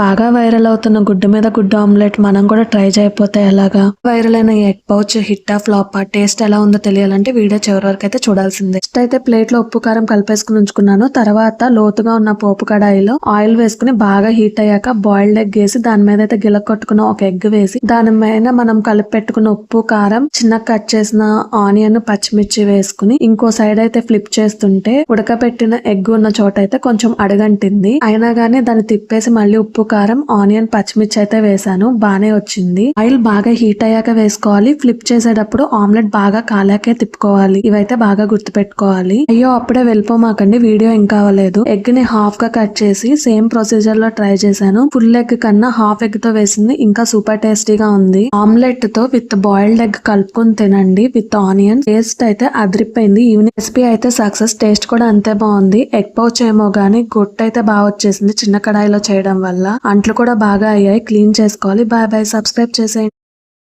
బాగా వైరల్ అవుతున్న గుడ్డు మీద గుడ్డు ఆమ్లెట్ మనం కూడా ట్రై చేయకపోతే ఎలాగా? వైరల్ అయిన ఎగ్ పౌచ్ హిట్ ఆ ఫ్లాప్ టేస్ట్ ఎలా ఉందో తెలియాలంటే వీడియో చివరి వరకు అయితే చూడాల్సిందే. ఫస్ట్ అయితే ప్లేట్లో ఉప్పు కారం కలిపేసుకుని ఉంచుకున్నాను. తర్వాత లోతుగా ఉన్న పోపు కడాయిలో ఆయిల్ వేసుకుని బాగా హీట్ అయ్యాక బాయిల్డ్ ఎగ్ వేసి దాని మీద అయితే గిల కొట్టుకున్న ఒక ఎగ్ వేసి దాని మీద మనం కలిపి పెట్టుకున్న ఉప్పు కారం చిన్న కట్ చేసిన ఆనియన్ పచ్చిమిర్చి వేసుకుని ఇంకో సైడ్ అయితే ఫ్లిప్ చేస్తుంటే ఉడకపెట్టిన ఎగ్ ఉన్న చోట అయితే కొంచెం అడగంటింది. అయినా గానీ దాన్ని తిప్పేసి మళ్ళీ ఉప్పు కారం ఆనియన్ పచ్చిమిర్చి అయితే వేసాను బాగానే వచ్చింది. ఆయిల్ బాగా హీట్ అయ్యాక వేసుకోవాలి. ఫ్లిప్ చేసేటప్పుడు ఆమ్లెట్ బాగా కాలాకే తిప్పుకోవాలి. ఇవైతే బాగా గుర్తు పెట్టుకోవాలి అయ్యో అప్పుడే వెళ్ళిపోమాకండి. వీడియో ఇంకా అవ్వలేదు. ఎగ్ని హాఫ్గా కట్ చేసి సేమ్ ప్రొసీజర్లో ట్రై చేశాను. ఫుల్ ఎగ్ కన్నా హాఫ్ ఎగ్తో వేసింది. ఇంకా సూపర్ టేస్టీగా ఉంది. ఆమ్లెట్తో విత్ బాయిల్డ్ ఎగ్ కలుపుకొని తినండి. విత్ ఆనియన్ టేస్ట్ అయితే అదిరిపోయింది. ఈవినింగ్ రెసిపీ అయితే సక్సెస్ టేస్ట్ కూడా అంతే బాగుంది. ఎగ్ పౌచ్ ఏమో గానీ గుట్ట అయితే బాగా వచ్చేసింది. చిన్న కడాయిలో చేయడం వల్ల. అంట్లు కూడా బాగా అయ్యాయి. క్లీన్ చేసుకోవాలి. Bye bye. సబ్స్క్రైబ్ చేసేయండి.